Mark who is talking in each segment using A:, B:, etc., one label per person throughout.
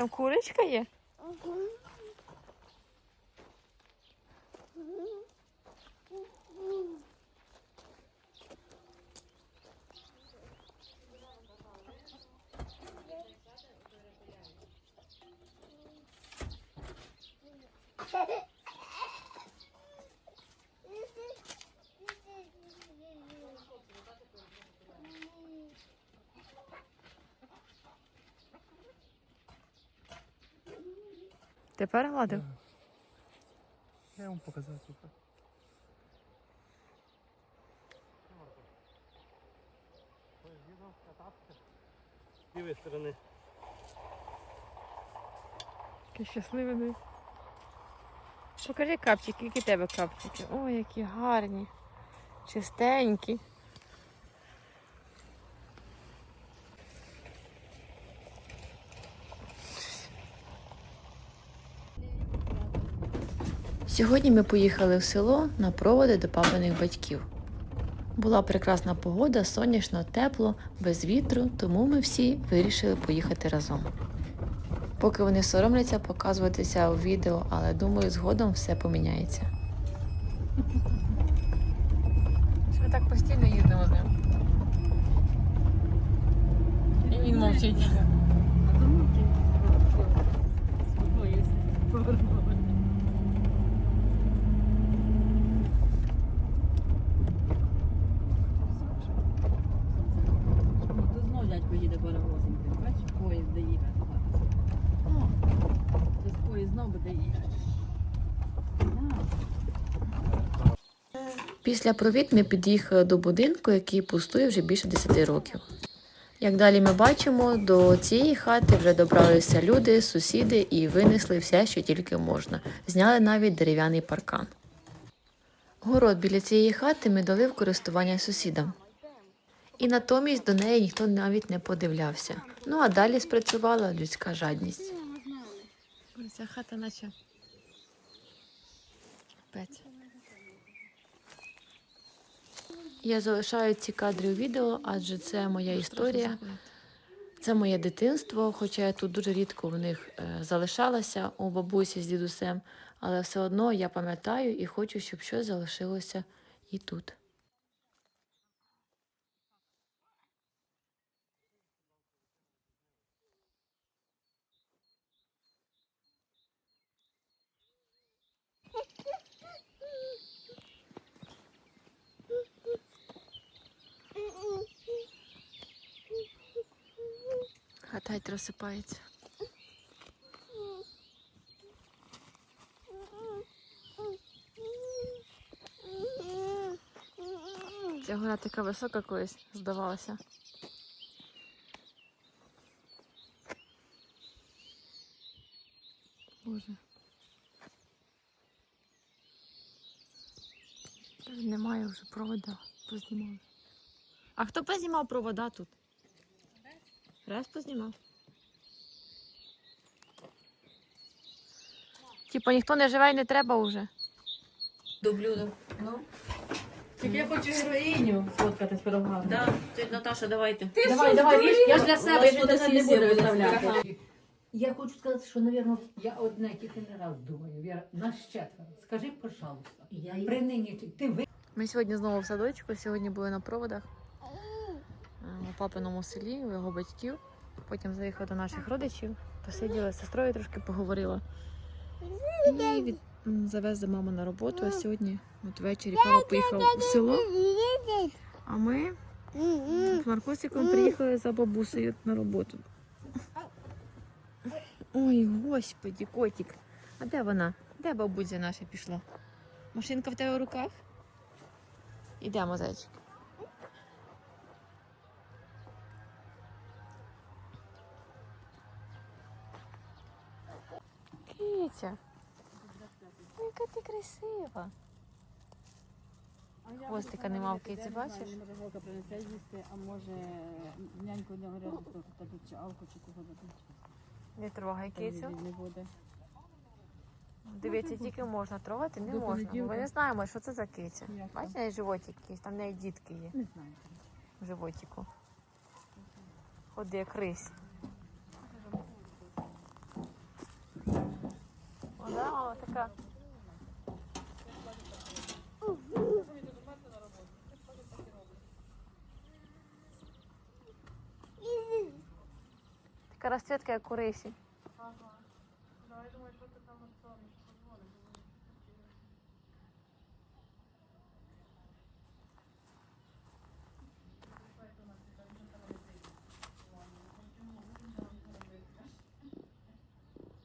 A: Там курочка є? Тепер гладив?
B: Я вам показав тільки. З лівої сторони.
A: Який щасливий. був. Покажи капчики, які тебе капчики. Ой, які гарні. Чистенькі.
C: Сьогодні ми поїхали в село на проводи до папиних батьків. Була прекрасна погода, сонячно, тепло, без вітру, тому ми всі вирішили поїхати разом. Поки вони соромляться показуватися у відео, але думаю, згодом все поміняється.
A: Ми так постійно їздимо з ним. І він мовчить.
D: Тут знов дядько їде паровозом. ти Бачиш, поїзд де їде. О, Тут
C: Після провід ми під'їхали до будинку, який пустує вже більше 10 років. Як далі ми бачимо, до цієї хати вже добралися люди, сусіди і винесли все, що тільки можна. Зняли навіть дерев'яний паркан. Город біля цієї хати ми дали в користування сусідам. І натомість до неї ніхто навіть не подивлявся. Ну а далі спрацювала людська жадність.
A: Ця хата наче. Пець.
C: Я залишаю ці кадри у відео, адже це моя історія. Це моє дитинство, хоча я тут дуже рідко в них е, залишалася у бабусі з дідусем, але все одно я пам'ятаю і хочу, щоб щось залишилося і тут.
A: Й розсипається. Ця гора така висока колись здавалася. Боже. Немає вже провода. Познімали. А хто познімав провода тут? Раз познімав. Типа ніхто не живе і не треба вже.
D: До блюда. Ну.
E: Тільки я хочу героїню сфоткати з пирогами.
D: Да. Тетя Наташа, давайте.
E: Давай, давай, ріж, я ж для себе
D: Ось
E: ж
D: буде
E: не буду виставляти.
F: Я хочу сказати, що, напевно, я одне тільки не раз думаю. Віра, нас четверо. Скажи, пожалуйста,
E: Я
F: при нині ти ви
A: Ми сьогодні знову в садочку, сьогодні були на проводах е, у папиному селі, у його батьків. Потім заїхала до наших родичів, посиділа з сестрою трошки поговорила. І від... завезли маму на роботу, а сьогодні от ввечері папа поїхав у село. А ми з Маркусиком приїхали за бабусею на роботу. Ой, господі, котик. А де вона? Де бабуся наша пішла? Машинка в тебе в руках? Ідемо, зайчик. Китя яка ти красива. Хвостика нема в киці, бачиш?
D: Може голка принесе їсти, а може няньку не горять, чи алку, чи кого
A: Не трогай кицю.
D: Не буде.
A: Дивіться, тільки можна трогати, не можна. Ми не знаємо, що це за киця. Бачите, неї животик якийсь, там неї дітки є.
D: Не знаю.
A: В животику. Ходи, як рись. Вона така. Така розцвітка, як у рисі.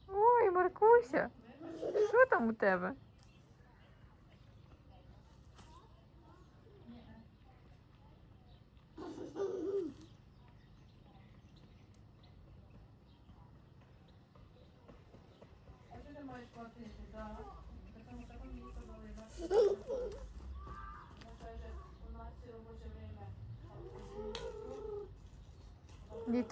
A: Ой, Маркуся, що там у тебе? Не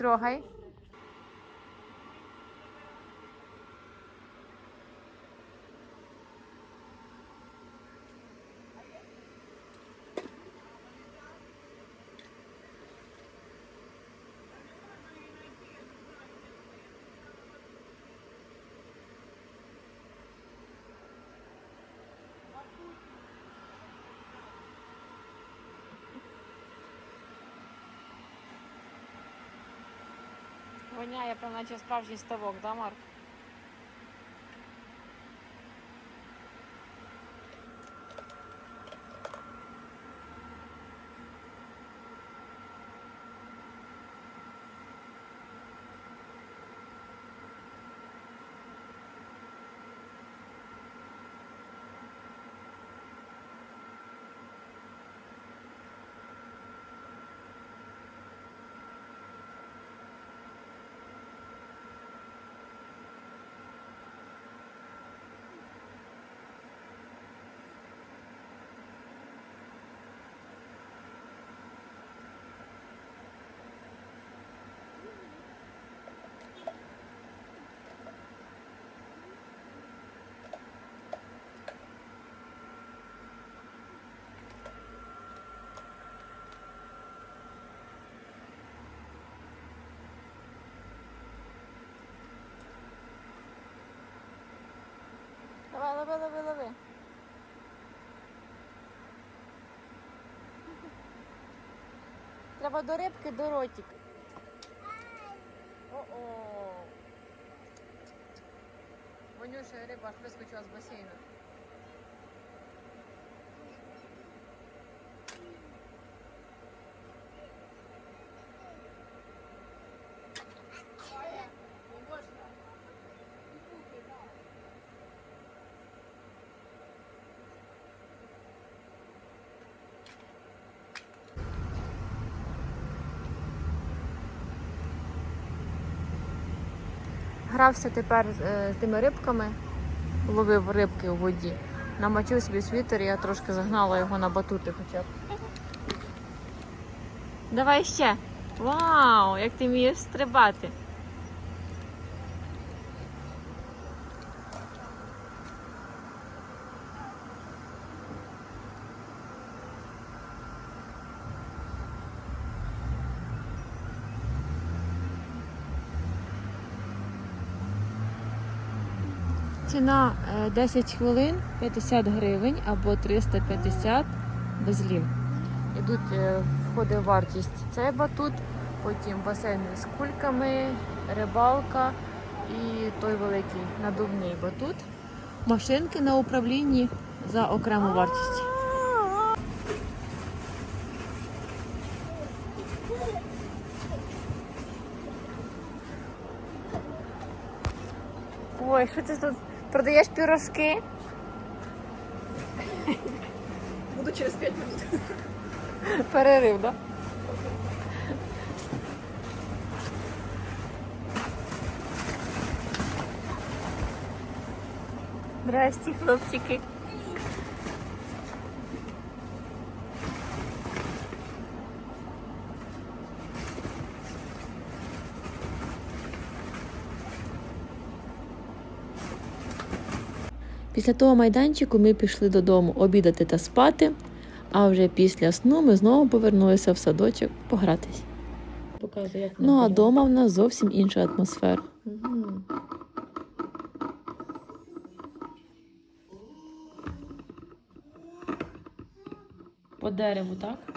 A: трогай. Воняє, прям наче справжній ставок, да, Марк? Треба до рибки, до ротик. О-о. Вонюша риба аж вискочила з басейну. Грався тепер е, з тими рибками, ловив рибки у воді. Намочив собі світер, я трошки загнала його на батути хоча б. Давай ще. Вау, як ти вмієш стрибати. Ціна е, 10 хвилин 50 гривень або 350 без лів. Ідуть е, входить вартість цей батут, потім басейн з кульками, рибалка і той великий надувний батут. Машинки на управлінні за окрему вартість. Ой, що ти тут продаєш пірожки?
E: Буду через 5 минут.
A: Перерив, так? Здрасті, хлопчики.
C: Після того майданчику ми пішли додому обідати та спати, а вже після сну ми знову повернулися в садочок погратись.
A: Показує, як
C: ну а вдома в нас зовсім інша атмосфера.
A: По дереву, так?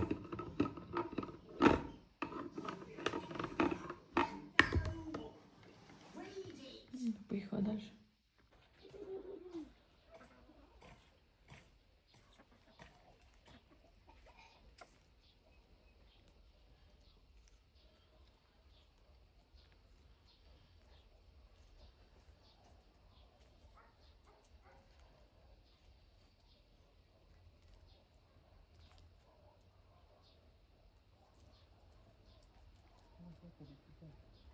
A: Thank you.